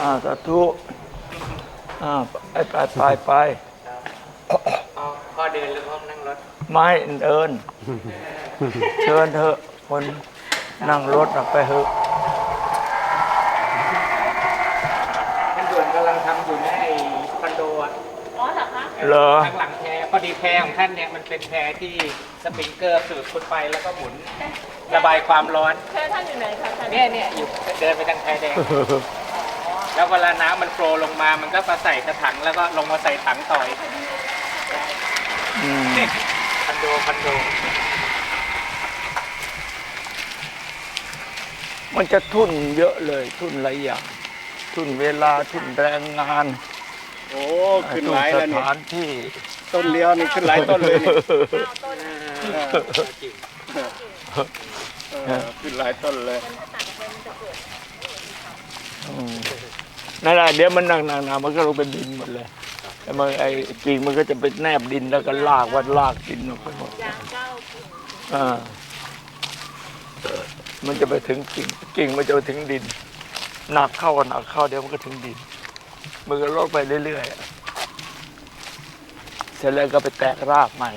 อ่าสาธุอ่าไปไปไปไปเอาพ่อเดินหรือพ่อนั่งรถ ไม่เอิน เชิญเถอะคนนั่งรถน่ะไปเถอะท่านด่วนกำลังทำอยู่ในไอ้คอนโดอะอ๋อเหรอคะเหรอข้างหลังแพรพอดีแพรของท่านเนี่ยมันเป็นแพรที่สปริงเกอร์สูดขึ้นไปแล้วก็หมุน ระบายความร้อนเธอท่านอยู่ไหนคะท่านเนี่ยเนี่ยอยู่เดินไปทางแพรแดง แล้วเวลาน้ำมันโฟลว์ลงมา มันก็มาใส่กระถังแล้วก็ลงมาใส่ถังต่อยอืมคอนโดคอนโดมันจะทุนเยอะเลย ทุนหลายอย่าง ทุนเวลาทุนแรงงานโอ้ขึ้นทุหลายสแล้วเนี่ยถานที่ ต้นเลี้ยวนี่ขึ้นหลายต้นเลยเนี่ยเออขึ้นหลายต้นเลย อืม นั่นแหละเดี๋ยวมันหนักๆๆมันก็ลงเป็นดินหมดเลยแล้วมันไอ้กิ่งมันก็จะไปแนบดินแล้วก็ลากวัดลากดินออกไปหมดยางเก้ากิ่งอ่ามันจะไปถึงกิ่งกิ่งมันจะไปถึงดินหนักเข้าหนักเข้าเดี๋ยวมันก็ถึงดิน มันก็ลดไปเรื่อยๆอะเสร็จแล้วก็ไปแตกรากใหม่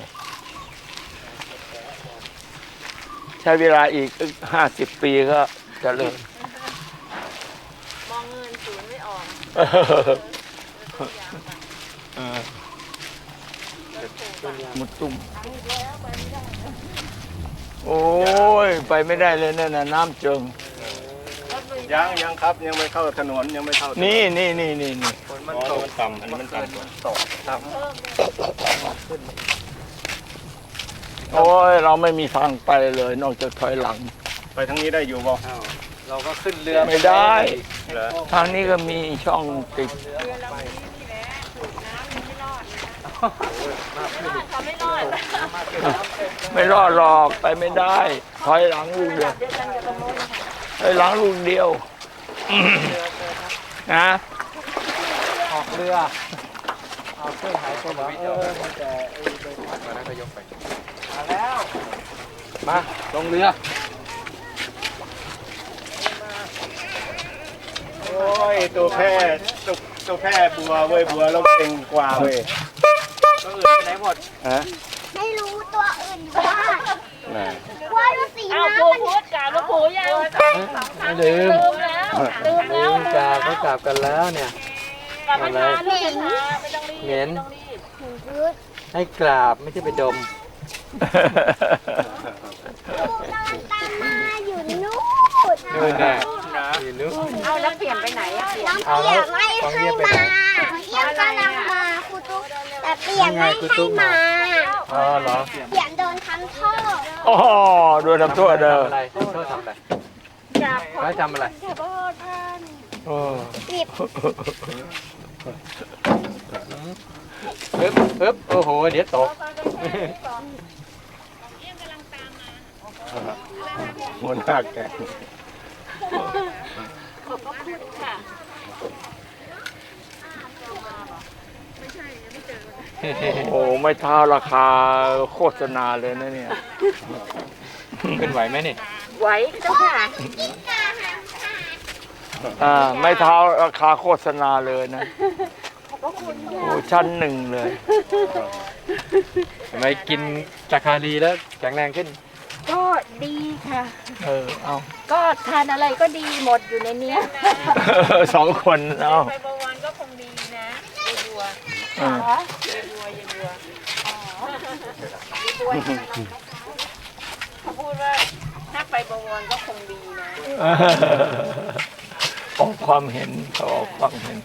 ใช้เวลาอีกห้าสิบปีก็เจะเริ่มมองเงินศูนย์ไม่ ออกมุดตุ้มโอ้ย ไปไม่ได้เลยนั่นน่ะน้ำเจิง ยังยังครับยังไม่เข้าถนนยังไม่เข้าถนี่นี่นี่นี่นี่ ฝนมันตกต่ำอันนี้มันต่ำกว่าตกต่โอ้ย เราไม่มีทางไปเลย นอกจากถอยหลังำไปทางนี้ได้อยู่บ่อ้าว เราก็ขึ้นเรือไม่ได้ เหรอทางนี้ก็มีช่องติดเขาไม่รอดไม่รอดหรอกไปไม่ได้ถอยหลังลูกเดียวเดียวกันกับตรงโน้นค่ะถอยหลังลูกเดียวนะออกเรือเอาเครื่องหายไปเหรอเออมันแต่ไอ้ใบพัดมาแล้วก็ยกไปมาแล้วมาลงเรือ โอ้ยตัวแพร่ตัวตัวแพร่บัวเว้ยบัวเราเก่งกว่าเว้ยก็อื่นไปไหนหมดฮะไม่รู้ตัวอื่นอยู่บ้านน่ะว่าดูสีเอาน้ำปูมันพูดกล่าวว่าปูยังไม่ลืมลืมแล้วลืมแล้วกาเขากลับกันแล้วเนี่ยกลับมาทานด้วยกันนะไม่ต้องรีบเหม็นไม่ต้องรีบให้กราบไม่ใช่ไปดมตามมาอยู่นู่น นู่นน่ะอยู่นู่นเอาแล้วเปลี่ยนไปไหนอะเปลี่ยนน้องเปียกไม่ให้มาเปียกกำลังมาครูตุ๊กแต่เปียกไม่ให้มาอ๋อเหรอเปียกโดนทำโทษอ๋อโดนทำโทษเด้อทำอะไรเขาทำอะไรจับเขาทำอะไรขอโทษท่านเออปิดปึ๊บปึ๊บโอ้โห เดี๋ยวตกหัวหน้าแกง ขอบพระคุณค่ะโอ้ไม่เท่าราคาโฆษณาเลยนะเนี่ยขึ้นไหวไหมนี่ไหวเจ้าค่ะอ่าไม่เท่าราคาโฆษณาเลยนะโอ้ชั้นหนึ่งเลย ทำไมกินจากคารีแล้วแข็งแรงขึ้น ก็ดีค่ะ เออเอาก็ทานอะไรก็ดีหมดอยู่ในเนี้ยสองคนเอาไปบวรก็คงดีนะยายบัวเออยายบัวยายบัวอ๋อยายบัวเขาพูดว่าถ้าไปบวรก็คงดีนะออกความเห็นเขาออกความเห็น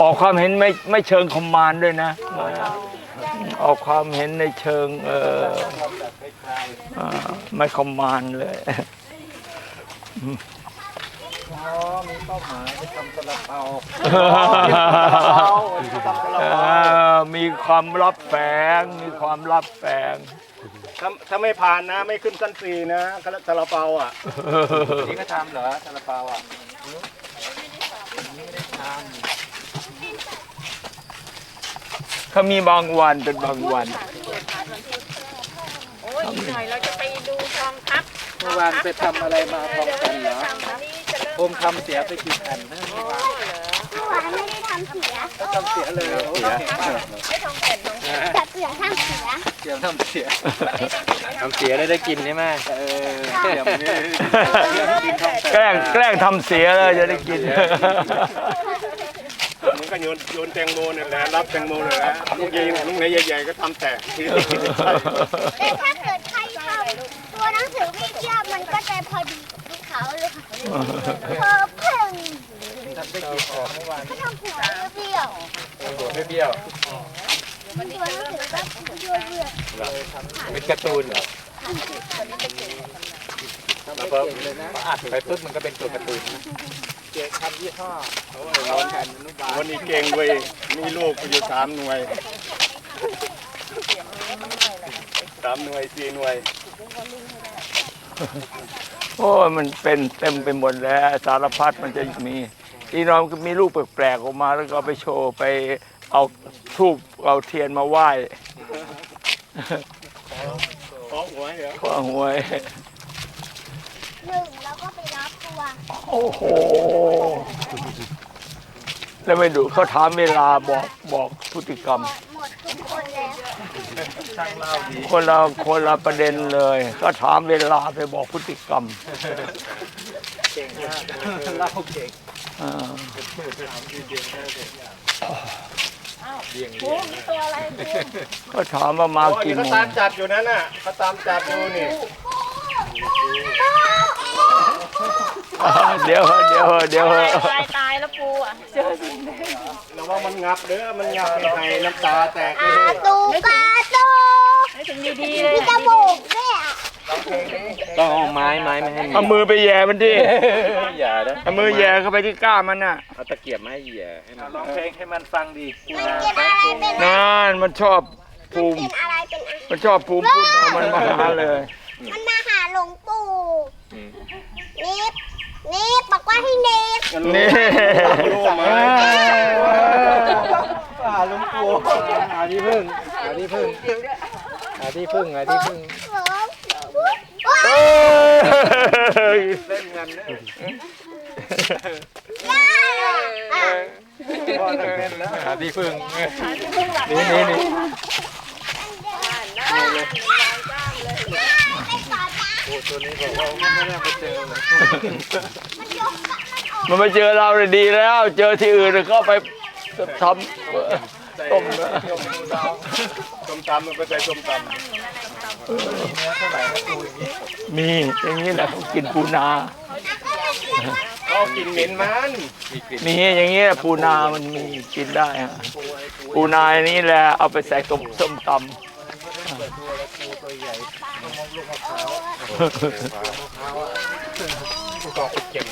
ออกความเห็นไม่ไม่เชิงคอมมานด์ด้วยนะ ออกความเห็นในเชิงเอออ่าไม่คอมมานด์เลยอ๋อมีเป้าหมายจะทำตะละเปาเออมีความลับแฝง มีความลับแฝงถ้าถ้าไม่ผ่านนะไม่ขึ้นชั้นสี่นะตะละเปาอะนี่ก็ทำเหรอซาลาเปาอะ เขามีบางวันเป็นบางวันโอ้ยอีกหน่อยเราจะไปดูกองทัพเมื่อวานไปทำอะไรมาพร้อมกันเหรอวันนี้จะเริ่มผมทำเสียไปกี่แผ่นนะเมื่อวานไม่ได้ทำเสียทำเสียเลยโอ้เก่งมากไม่ทองแผ่นทองแต่เปลี่ยนทำเสียเสียทำเสียทำเสียได้ได้กินใช่ไหมเออเสียมนี่แกล้งแกล้งทำเสียเลยจะได้กินเหมัน ก็โยนโยนแตงโมนั่นแหละรับแตงโมนั่นแหละลูกใหญ่ลูกไหนใหญ่ๆก็ทำแตกทีแต่ถ้าเกิดใครทำตัวหนังสือไม่เทียบมันก็จะพอดีกับลูกเขาเลยค่ะเพอเพิ่งทำได้กี่ฟองเมื่อวานก็ทำหัวเบี้ยวหัวไม่เบี้ยวๆมันตัวหนังสือก็เบี้ยวเบี้ยวเป็นการ์ตูนเหรอแล้วก็อัดไปปุ๊บมันก็เป็นตัวการ์ตูนเจ๊ ทำยี่ห้อโอ้ยร้อนแทนอนุบาลวันนี้เก่งเว้ยมีลูกอยู่สามหน่วยสามหน่วยสี่หน่วย โอ้ยมันเป็นเต็มไปหมดแล้ว สารพัดมันจะมีอีน้องก็มีลูกแปลกๆออกมาแล้วก็เอาไปโชว์ไปเอาทูบเอาเทียนมาไหว้ขอหวยเหรอขอหวย หนึ่งแล้วก็ไป รับตัวโอ้โห แล้วไม่ดูเขาถามเวลาบอกบอกพฤติกรรม หมดทุกคนแล้วช่างเล่าดีคนละคนละประเด็นเลยเขาถามเวลาไปบอกพฤติกรรมเก่งมากเล่าเก่งอ่าปูมีตัวอะไรปูเขาถามว่ามาโอ้ยกี่เขาโมตางมจับอยู่นั่นน่ะเขาตามจับอยู่นี่ เดี๋ยวเดี๋ยวเดี๋ยวตายตายแล้วปูอะเจอสิ่งนี้ระวังมันงับเด้อมันงับให้ไห้น้ำตาแตกเลกายตูกาตูไม่ถึงดีๆเลยมีจมูกด้วยอะต้องเอาไม้ไม้ไม่ให้เอามือไปแย่มันดิอย่านะเอามือแย่เข้าไปที่ก้ามันน่ะเอาตะเกียบมาให้เหยียให้มันร้องเพลงให้มันฟังดีมันกินอะไรเป็นอานั่นมันชอบภูมิมันชอบภูมิพูดมามันมาหาเลย มันมาหาหลวงปู่นิบ นิบบอกว่าให้นิบนี่รู้ไหมป่าลุงปูหาที่พึ่งหาที่พึ่งหาที่พึ่งหาที่พึ่งเอ้ยเล่นกันนะพ่อจะเป็นแล้วหาที่พึ่งนี่นี่นี่โอ้ ตัวนี้บอกว่าไม่น่าไปเจอเลยมันมาเจอเราเลยดีแล้ว เจอที่อื่นก็ไปทำต้มนะส้มตำมันไปใส่ส้มตมีอย่างนี้แหละเขากินปูนาำเขากินเหม็นมันมีอย่างนี้แหละปูนามันมีกินได้ฮะปูนาอันนี้แหละเอาไปใส่ต้มส้มตำ กอกเก่ง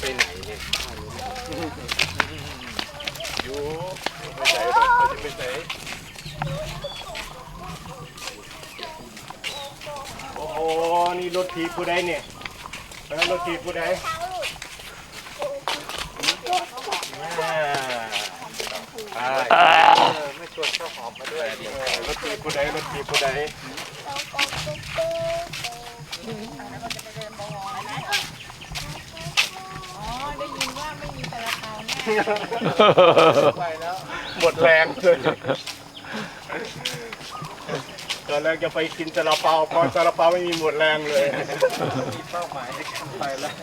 ไปไหนเนี่ยอยู่ไปใส่เขาจะไปใส่โอ้โหนี่รถทีผู้ใดเนี่ยแล้วรถทีผู้ใดอ่า อ่า ไม่ชวนข้าวหอมมาด้วย รถทีผู้ใดรถทีผู้ใดไปแล้วหมดแรงเลยตอนแรกจะไปกินซาลาเปาพอซาลาเปาไม่มีหมดแรงเลยมีเป้าหมายในการไปแล้ว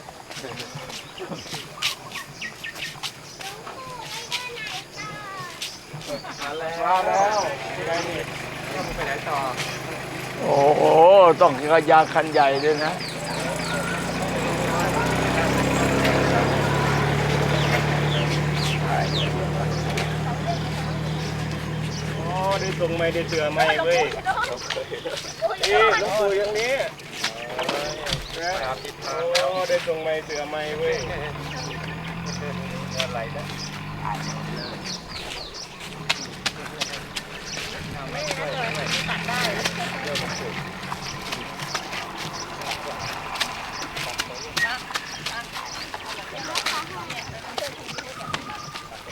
มาแล้วมาแล้วผู้ใดนี่ไปไหนต่อ โอ้โห ต้องกระยาคันใหญ่ด้วยนะอ๋อได้ส่งไม่ได้เสือไม่เว้ยนี่หลวงปู่อย่างนี้นะโอ้ได้ส่งไม่เสือไม่เว้ยอะไรนะ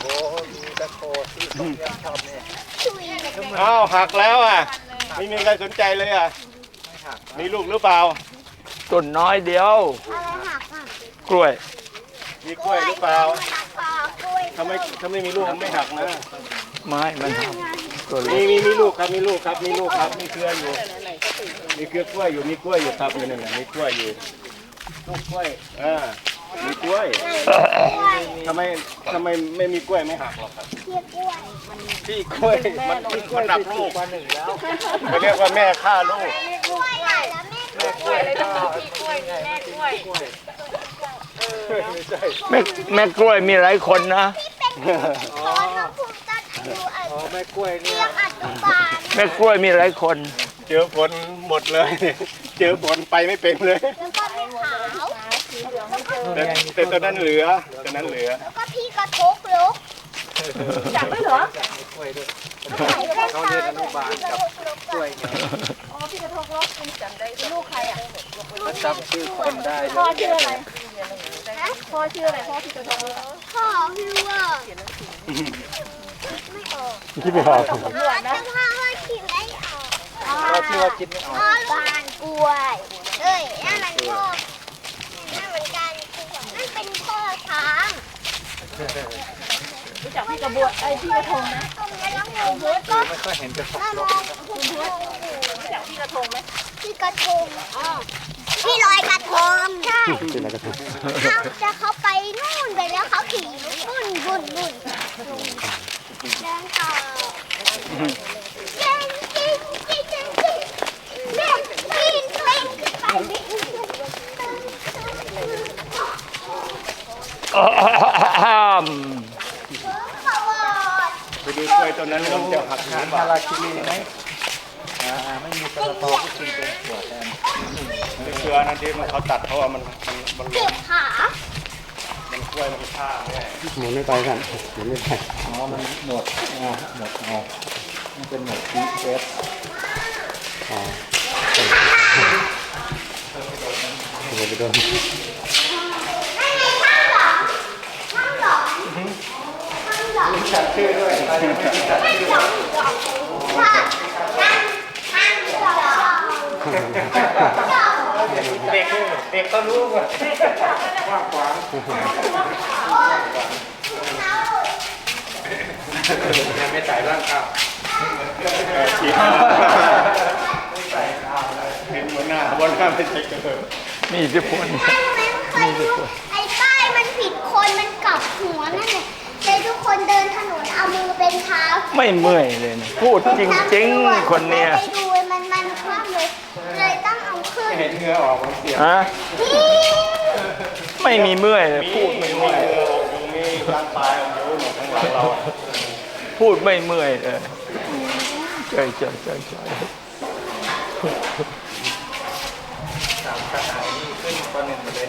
โอ้มีตะโคที่ผมยังชอบเนี่ยชุยทำไมอ้าวหักแล้วอะ ไม่มีใครสนใจเลยอะ มีลูกหรือเปล่า ต้นน้อยเดียว อะไรหักอะกล้วย มีกล้วยหรือเปล่าหักปลากล้วยถ้าไม่ถ้าไม่มีลูกมันไม่หักนะ ไม้มันหัก ตัวมีเล็กมีมีลูกครับมีลูกครับมีลูกครับมีเครืออยู่ มีเครือกล้วยอยู่มีกล้วยอยู่ครับนี่นั่นน่ะมีกล้วยอยู่ลูกกล้วยอ่ามีกล้วยกล้วยทำไมทำไมไม่มีกล้วยไม่หักหรอกครับเทียกล้วยพี่กล้วยมันมันดับลูกเขาเรียกว่าแม่ฆ่าลูกกล้วยใหญ่แล้วแม่กล้วยเลยต้องมีพี่กล้วยมีแม่กล้วยแม่แม่กล้วยมีหลายคนนะตอนมาพูดจะดู อัดอ๋อแม่กล้วยเรีเนี่ยยกอัดตุบานแม่กล้วยมีหลายคน เจอฝนหมดเลย เจอฝนไปไม่เป็นเลย แล้วก็แม่ขาวแต่แต่ตอนนั้นเหลือตอนนั้นเหลือ แล้วก็พี่กระทกลุกจับด้วยเหรอกล้วยด้วยใส่แว่นเขาตาเรียนอนุด้วยบาลพี่กระกับทกลุกกล้วยไงอ๋อพี่กระทงรถคุณจำได้ลูกใครอะก็จำชื่อคนได้พ่อชื่ออะไรพ่อชื่ออะไรพ่อพี่กระทงรถพ่อพี่ว่าไม่ ออกที่ไม่ออกอ๋อจะพ่อว่าคิดไม่ออกก็ชื่อว่าคิดไม่ออกพ่อบานกล้วยเอ้ยนั่นมันพ่อนั่นเหมือนกันนั่นเป็นพ่อช้างรู้จักพี่กระบวนไอ้พี่กระทงนะตรงนี้แล้วงูมุดก็ไม่ค่อยเห็นจะพกมามองคุณพ่อรู้จักพี่กระทงไหมพี่กระทงพี่ลอยกระทงใช่เขาจะเขาไปนู่นไปแล้วเขาขี่บุ่นบุ่นบุ่นเดินต่อเดินกินกินกินกินเดินกินเล่นไปขวดไปดูกล้วยต้นนั้นมันจะหักหรือเปฮาล่าราคิรีไหมอ่าไม่มีกระตอก็กินเป็นขวดแทนเครือนั้นที่มันเขาตัดเพราะว่ามันมันมันเจ็บขามัน กล้วยมันฆ่าแน่หมุนไม่ไปกันหมุนไม่ไปอ๋อมันหมดอ่าหมดอ๋อมันเป็นหมดพีเอสอ๋อไปโดนจัดชื่อด้วยใครยังไม่รู้จักชื่อว่านั่งนั่งสอง เด็กเด็กก็รู้ว่าว่างขวางยังไม่ใส่ร่างกายฉีดเห็นหัวหน้าหัวหน้าไม่ใช่เกิดมีอิทธิพลเคยดูไอ้ป้ายมันผิดคนมันกลับหัวนั่นแหละเลยทุกคนเดินถนนเอามือเป็นเท้า ไม่เมื่อยเลย พูดจริงๆ คนเนี้ยไปดูมันมันคว่ำเลยเลย เอาขึ้นเห็นเหงื่อออกมันเสียฮะนี่ไม่มีเมื่อยเลยมีพูดมีมีเรือออกอยู่มีร่างปลายออกอยู่หมดทั้งหลังเราอะพูดไม่เมื่อยเลยใช่ใช่ใช่ใช่สามสหายนี่ขึ้นปหนึ่งเลย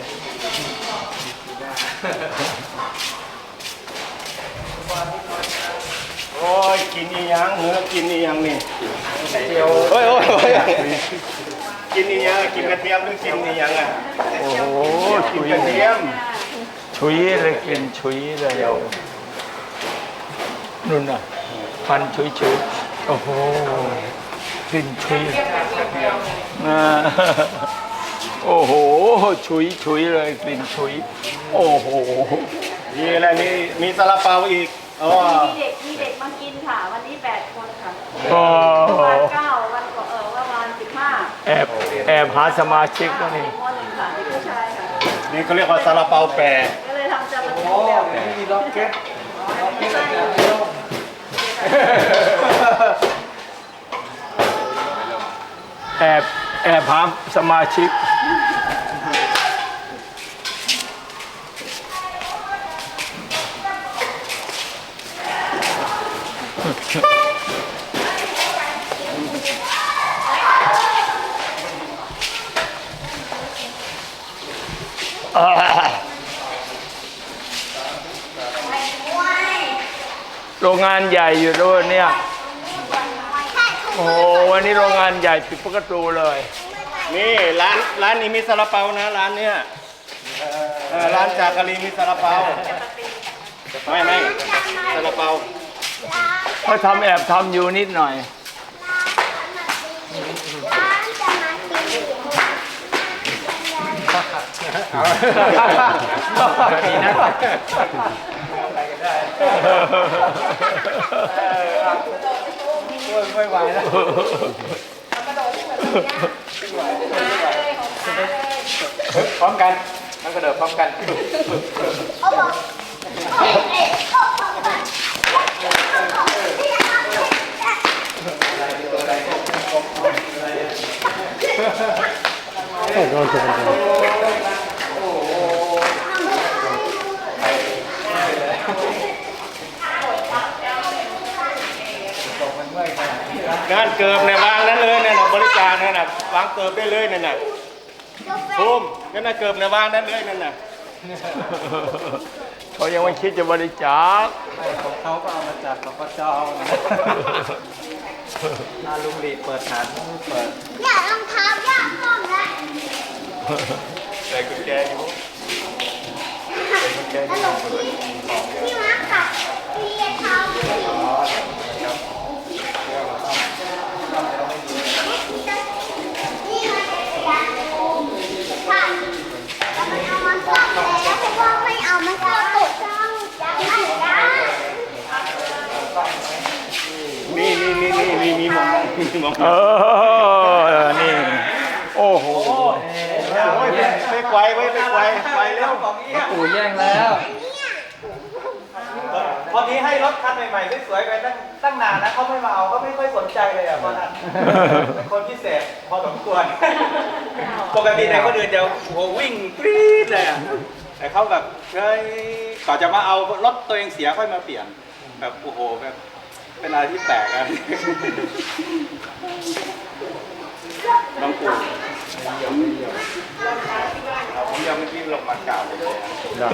โอ้ยกินอีหยังเนื้อกินอีหยังนี่เจียวเฮ้ยโอ้ยโอ้ย กินอีหยังกินกระเทียมหรือกินอีหยังอะโอ้โหกิฉุนยกระเทียมฉุยเลยกินฉุยเลยนุ่นน่ะฟันฉุยฉุยโอ้โหกินฉุยอ่าโอ้โหฉุยฉุยเลยกลิ่นฉุยโอ้โหมีอะไรมีมีซาลาเปาอีกอ๋อมีเด็กมีเด็กมากินค่ะ วันนี้แปดคนค่ะโอ้วันเก้า แอบแอบหาสมาชิกก็นี่มหนึ่งค่ะเด็กผู้ชายค่ะ นี่เขาเรียกว่าซาลาเปาแปรก็เลยทำจะมาโอ้ไม่มีล็อกเก็ตล็อกเก็ตอะไรอย่างเดียวแอบแอบหาสมาชิก โรงงานใหญ่อยู่ด้วยเนี่ย โอ้โหวันนี้โรงงานใหญ่ปิดประตูเลย นี่ร้านร้านนี้มีซาลาเปานะร้านเนี้ยเออร้านจากกะลีมีซาลาเปาไม่ไม่ซาลาเปา เขาทำแอบทำอยู่นิดหน่อย รดีนะไม่ไหวแล้วพร้อมกันมันกระโดดพร้อมกันเอาบอกเอ๊ะเอ๊ะโอ้โอ้โอ้ โดนชนกันงานเกิบในยวางนั้นเลยนั่นน่ะบริจาคนั่นน่ะวางเกิบได้เลยนั่นน่ะภูมินั่นน่ะเกิบในยวางนั้นเลยนั่นน่ะ เขายังไม่คิดจะบริจาคของเขาก็เอามาจากกปจถ้าลุงหลีเปิดฐานเปิดอย่ารองเท้าย่าห้องละใส่กุญแจอยู่ตลกที่ที่มากัดเรียเท้าที่นี่มันเป็นยาค่ะแล้วมันเอามาซ่อมแล้วเพราะว่าไม่เอามันก็ตกซ่อมจ้าจ้า นี่นี่มีมีมองมีมองเออนี่ โอ้โหโอ้ยไปไกวไว้ไปไกวไกวแล้วปู่แย่งแล้วพอนี้ให้รถคันใหม่ๆสวยๆไปตั้งตั้งนานนะเขาไม่มาเอาเขาไม่ค่อยสนใจเลยอะเพราะนั้นเป็นคนพิเศษพอสมควรปกติไหนคนอื่นจะโอ้โหวิ่งกรี๊ดเลยอะแต่เขาแบบเฮ้ยก่อนจะมาเอารถตัวเองเสียค่อยมาเปลี่ยนแบบโอ้โหแบบ เป็นอะไรที่แปลกอะบางปู่ผมยังไม่คิดลงมากล่าวเลยอะ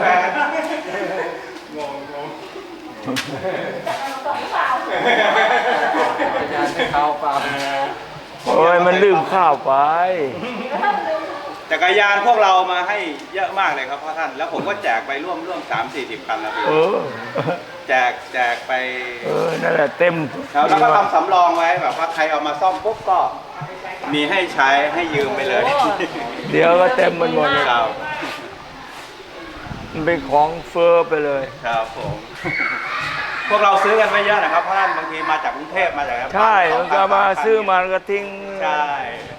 แปลกงงงงยานเขาเปล่าโอ้ยมันลืมข้าวไป จักรยานพวกเรามาให้เยอะมากเลยครับพ่อท่าน แล้วผมก็แจกไปร่วมร่วมสามสี่สิบคันแล้วพี่เออ แจกแจกไปเออ นั่นแหละเต็มแล้วแล้วก็ทำสำรองไว้แบบว่าใครเอามาซ่อมปุ๊บก็ มีให้ใช้ให้ยืมไปเลยเดี๋ยวก็เต็มมันหมดเลยครับมันเป็นของเฟอร์ไปเลย ครับผม พวกเราซื้อกันไม่เยอะนะครับเพราะท่านบางทีมาจากกรุงเทพมาจากใช่ มันก็มาซื้อมาแล้วก็ทิ้ง ใช่เออ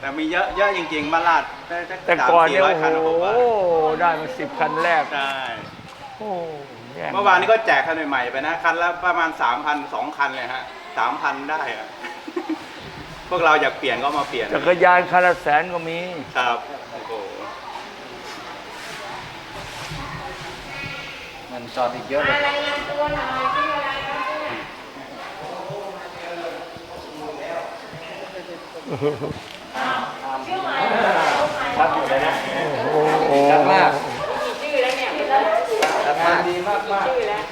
แต่มีเยอะเยอะจริงๆมาลาดได้ได้แต่ก่อนเนี่ยสามโอ้สี่ร้ยคันนะผมโหว่าได้มาสิบคันแรก ใช่โอ้แย่งเมื่อวานนี้ก็แจกคันใหม่ๆไปนะ คันละประมาณสามพันสองคันเลยฮะสามพันได้อะ พวกเราอยากเปลี่ยนก็มาเปลี่ยนจักรยานคันละแสนก็มี ครับโอ้โหมันจอดอีกเยอะเลยรายงานตัวหน่อยชื่ออะไรครับชัดอ ยู่เลยนะโอ้โหชัดมากชื่อแล้วเนี่ยชัดมากดีมากมากชื่อแล้ว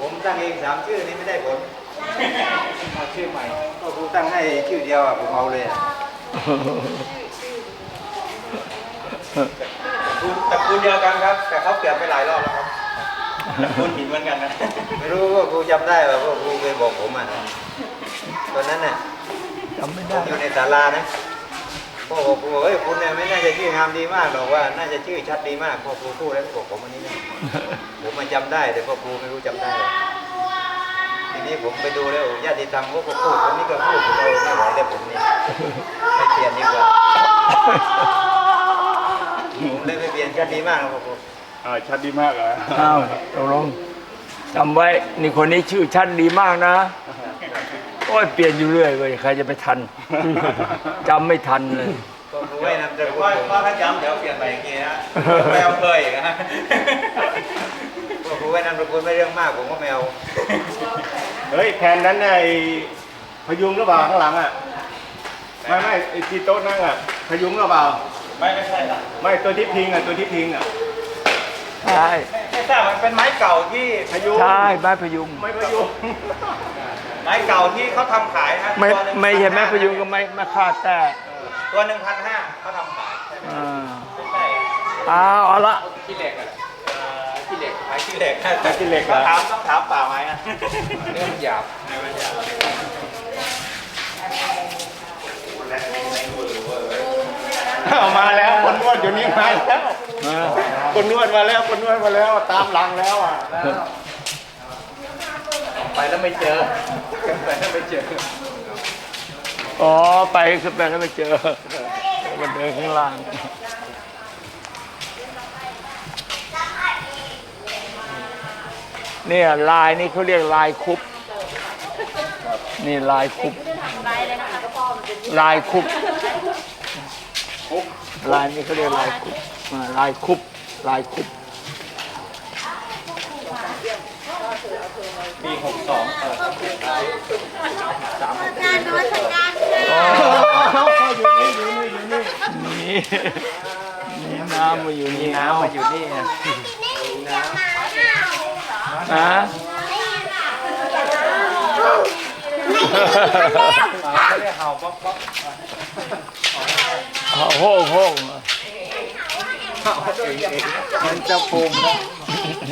ผมตั้งเองสามชื่อนี้ไม่ได้ผลเอาชื่อใหม่ก็ครูตั้งให้ชื่อเดียวอะผมเอาเลยอะคุณตระกูลเดียวกันครับ แต่เขาเปลี่ยนไปหลายรอบแล้วครับตระกูลหินเหมือนกันนะไม่รู้ว่าครูจำได้ป่ะเพราะครูเคยบอกผมอะตอนนั้นน่ะจำไม่ผได้มอยู่ในศาลานะ พ่อบอกครูบอกเฮ้ยคุณเนี่ยไม่น่าจะชื่องามดีมากหรอกว่า น่าจะชื่อชัดดีมากพ่อครูพูดแล้วบอกผมอันนี้นะผมมันจำได้ แต่พ่อครูไม่รู้จำได้ ทีนี้ผมไปดูแล้วญาติธรรมเขาก็พูดคนนี้ก็พูดผมเอาไม่ไหวแล้วผมนี่ไม่เปลี่ยนดีกว่าผมเลยไม่เปลี่ยนชัดดีมากนะพ่อครูอ่าชัดดีมากเหรออ้าวตกลงจำไว้นี่คนนี้ชื่อชั้นดีมากนะ โอ้ยเปลี่ยนอยู่เรื่อยเว้ยใครจะไปทัน จำไม่ทันเลยพ่อครูให้นำตระกูลว่าผมว่าถ้าจำเดี๋ยวเปลี่ยนไปอีกทีนะไม่เอาเคยอีกนะพ่อครูให้นำตระกูลไม่เรื่องมากผมก็ไม่เอาเฮ้ยแทนนั้นน่ะไอ้พยุงหรือเปล่าข้างหลังอะไม่ไม่ไอ้ที่โต๊ะนั่งอะพยุงหรือเปล่าไม่ไม่ใช่ละไม่ตัวที่พิงอะตัวที่พิงอะใช่ไม่ใช่มันเป็นไม้เก่าที่พยุงใช่ไม้พยุงไม่พยุง ไม้เก่าที่เขาทำขายนะไม่ตัวหนึ่งไม่ใช่ไม้1,500พยุงก็ไม่ไม่คาดแต่ตัวหนึ่งพันห้าเขาทำขายใช่ไหมอ่าไม่ใช่อ้าวเอาละ ขี้เหล็กอะเอ่อขี้เหล็กไม้ขี้เหล็กไม้ขี้เหล็กเหรต้อองถามต้องถามป่าไม้อะเรื่องหยาบไม่มันหยาบเอามาแล้วคนนวดอยู่นี่มาแล้วนะคนนวดมาแล้วคนนวดมาแล้วตามหลังแล้วอะ ไปแล้วไม่เจอไปแล้วไม่เจออ๋อไปขึ้นไปแล้วไม่เจอมันเดินข้างล่างเนี่ยลายนี่เขาเรียกลายคุบนี่ลายคุบลายคุบลายนี่เขาเรียกลายคุบอ่าลายคุบลายคุบ ปีหก สองเออการนวัตกรรมนี่นี่น้ำมาอยู่นี่น้ำมาอยู่นี่ไงนี่จะมาเห่าฮะไม่ได้เห่าป๊อกป๊อกโฮ่งโฮ่งมันจะภูมนะ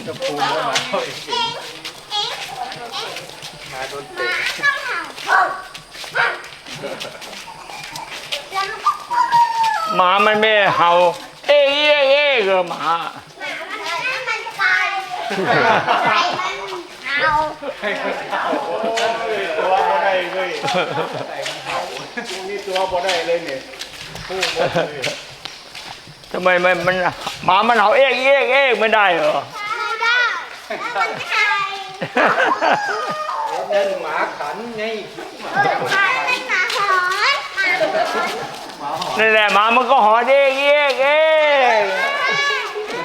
จะภูมแล้วมาเข้าเอง มาโดนเตะต้องเห่าแล้วก็หมามันไม่เห่า เอ๊ะเอ๊ะเอ๊ะก็หมามันตายไก่มันเห่าตัวบ่ได้เลยนี่ตัวบ่ได้เลยเนี่ยพูดหมดเลยทำไมมันมันหมามันเห่าเอ๊ะเอ๊ะเอ๊ะไม่ได้เหรอไม่ได้แล้วมั นไก่นั่นหมาขันไงเออไก่เป็นหมาหอนหมาหอนนี่แหละหมามันก็หอนเอ๊ะเอ๊ะเอ๊ะ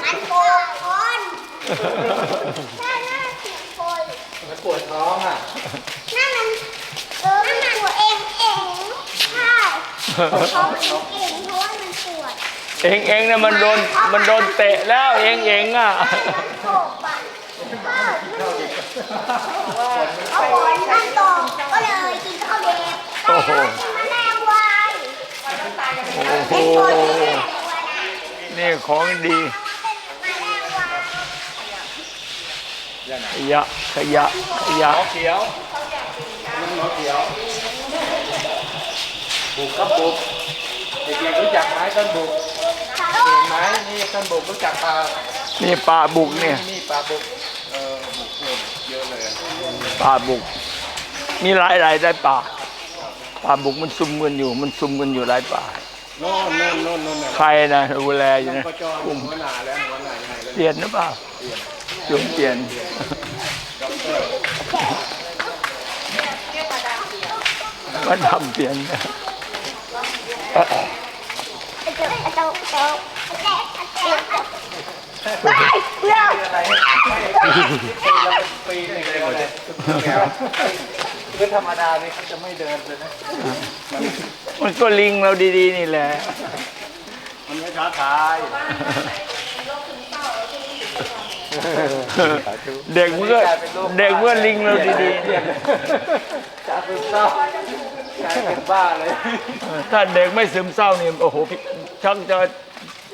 มันปวดคนใช่น่าสิคนมันปวดท้องอะนั่นมันเออนั่นมันปวดเองเองใช่เขาเองเองเพราะว่ามันปวดเองเองเนี่ยมันโดนมันโดนเตะแล้วเองเองอะโตปะ เอาบอลนั่นตกก็เลยกินข้าวเด็กโอ้โหกินแมลงวันโอ้โห เป็นตัวที่แมลงวันะนี่ของดีแมลงวันขยะขยะขยะ เขียวมันหมอเขียวบุกครับบุกเด็กๆรู้จักไหมต้นบุกเห็นไหมนี่ต้นบุกรู้จักปลานี่ปลาบุกเนี่ยนี่ปลาบุก เออบุกคนเยอะเลย ปลาบุก มีหลายหลายได้ปลาปลาบุกมันซุ่มกันอยู่ มันซุ่มกันอยู่หลายป่าโน่นโน่นโน่นโน่นน่ะใครนะดูแลอยู่นะก็จอกลุ่มหัวหน้าแล้วหัวหน้ายังไงแล้วเปลี่ยนหรือเปล่าจุ่มเปลี่ยนมันทำเปลี่ยนนะ พื้นธรรมดานี่เขาจะไม่เดินเลยนะมันก็ลิงเราดีๆนี่แหละ มันไม่ท้าทาย เด็กเมื่อเด็กเมื่อลิงเราดีๆเนี่ยจะซึมเศร้ากลายเป็นบ้าเลย ถ้าเด็กไม่ซึมเศร้านี่โอ้โหชักจะ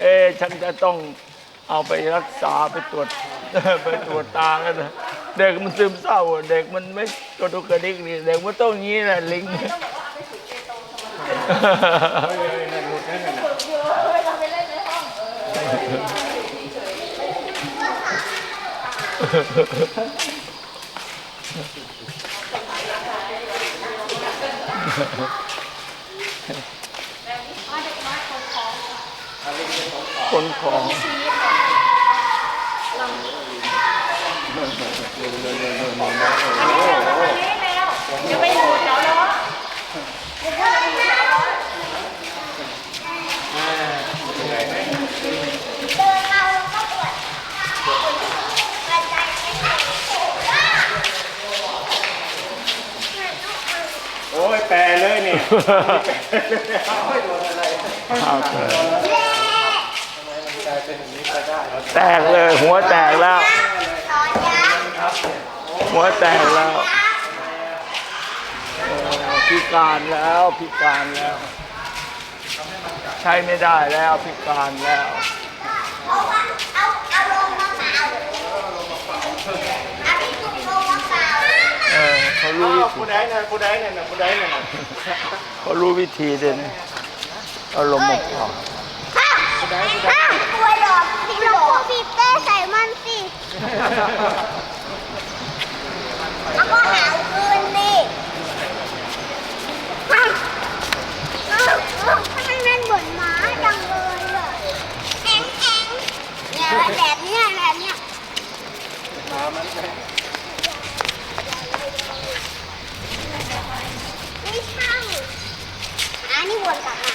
เอะชักจะต้องเอาไปรักษาไปตรวจ ไปตรวจตากันนะเด็กมันซึมเศร้าอะเด็กมันไม่กระดุกกระดิกนี่เด็กมันต้องงี้แหละลิง คนของจะไปอยู่แถวล้อเดิน โอ้ยแปรเลยนี่อ้าวแตกเลยหัวแตกแล้วต่อยักษ์ หัวแตกแล้วพิการแล้วพิการแล้ว ใช้ไม่ได้แล้วพิการแล้วเอาวะเอาเอาลมมาเปล่าเขารู้วิธีผู้ใดน่ะผู้ใดน่ะผู้ใดน่ะเขารู้วิธีด้วยนะเอาลมมาเป่าอ้าวตัวหลอกพี่หลอกบีบเต้ใส่มันสิแล้วก็หาวคืนดิอ้าวอ้าอ้าวทำไมมันเหมือนหมาจังเลยอะแองแองเนี่ยแบบเนี้ยแบบเนี้ยม้ามันไม่ใช่อันนี้วนกลับมา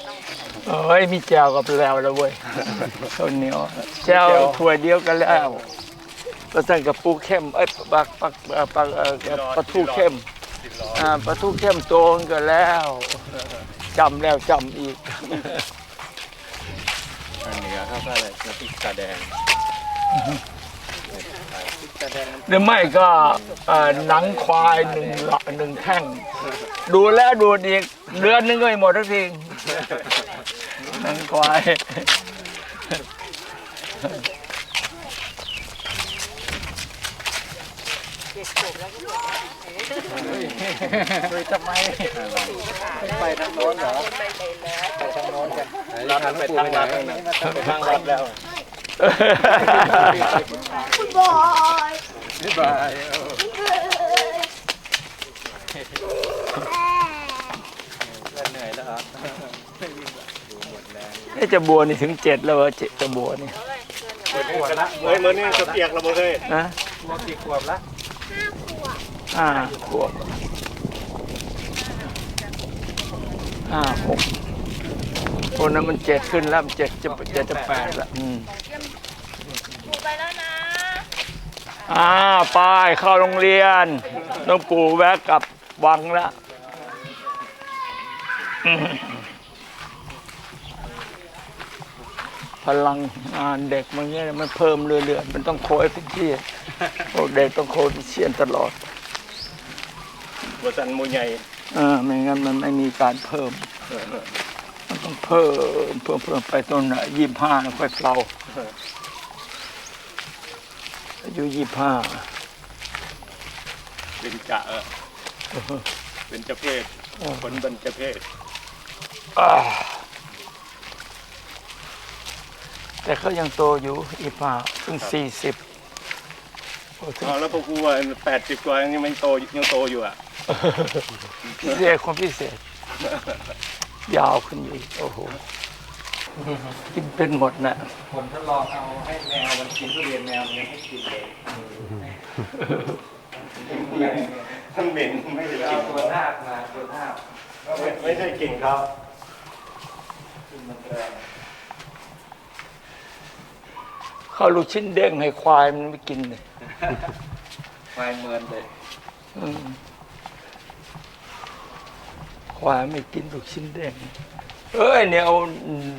อ้ยมีแจวกับแล้วแล้วเว้ยข้าวเหนียวแจวถ้วเดียวกันแล้วก็ใส่กับปูเข้มเอ้ยปักปักปักปลาทูเข้มอ่าปลาทูเข้มโตนกันแล้วจำแล้วจำอีกอันเหนือเขาก็อะไรน้ำพริกตาแดง หรือไม่ก็เอ่อหนังควายหนึ่งละหนึ่งแท่ง ดูแลดูอีกเดือนนึงก็ไม่หมดทักทีหนังควายร้างโน้นั้นไปทางวัดแล้วนไปทางวัดแล้ว คุณบอยบ๊ายบายเหนื่อยแล้วครับเอ๊ะจะบัวนี่ถึงเจ็ดแล้วเหรอเจ็ดจะบัวนี่เฮ้ยมือนี่สเปียกแล้วบ่เฮ้ยนะตัวกี่ขวบละห้าขวบห้าหกคนนั้นมันเจ็ดขึ้นแล้วมันเจ็ดจะเจ็ดจะแปดแล้วอืมปู่ ไปแล้วนะ อ่าไป้ายเข้าโรงเรียนน้องปู่แวะกลับวังแล้วอืมพลังงานเด็กมันเงี้ยมันเพิ่มเรื่อยๆมันต้องโคเอฟฟิเชียนพวกเด็กต้องโคเอฟฟิเชียนตลอดบริษัทมูใหญ่เออไม่งั้นมันไม่มีการเพิ่มมันต้องเพิ่มเพิ่มเพิ่มไปต้นยี่ห้าค่อยเปล่า อายุยี่ห้าเป็นจะเออเป็นเจ้าเพศคนเป็นเจ้าเพศแต่เขายังโตอยู่อีห้าเพิ่งสี่สิบโอ้ถึงอ๋อแล้วพวกกูว่าแปดสิบกว่ายังไม่โตยังโตอยู่อะพิเศษคนพิเศษ ยาวขึ้นอยู่อีกโอ้โห กินเป็นหมดนะผมทดลองเอาให้แมวมันกินทุเรียนแมวมันยังไม่กินเลยมันเหม็นไม่ได้เอากินตัวนาคมาตัวนาคไม่ไม่ใช่กลิ่นเขาขึ้นมันแรงข้าวลูกชิ้นเด้งให้ควายมันไม่กินเลยควายเมินเลยอืมควายไม่กินลูกชิ้นเด้ง เอ้ยเนี่ยเอา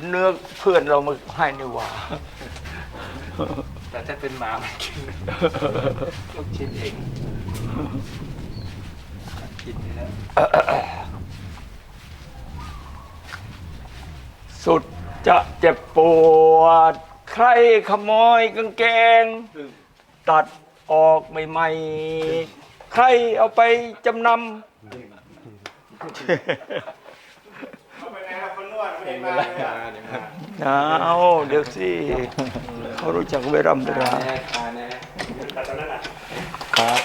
เนื้อเพื่อนเรามาให้นี่หว่า แต่ถ้าเป็นหมามันกินลูกชิ้นเองกินนี่นะสุดจะเจ็บปวด ใครขโมยกางเกง ตัดออกใหม่ๆ ใครเอาไปจำนไป อนไม่เห็มาเลยอะเาเดี๋ยวสิเขารู้จักเวรำเวลาแต่ตะครับ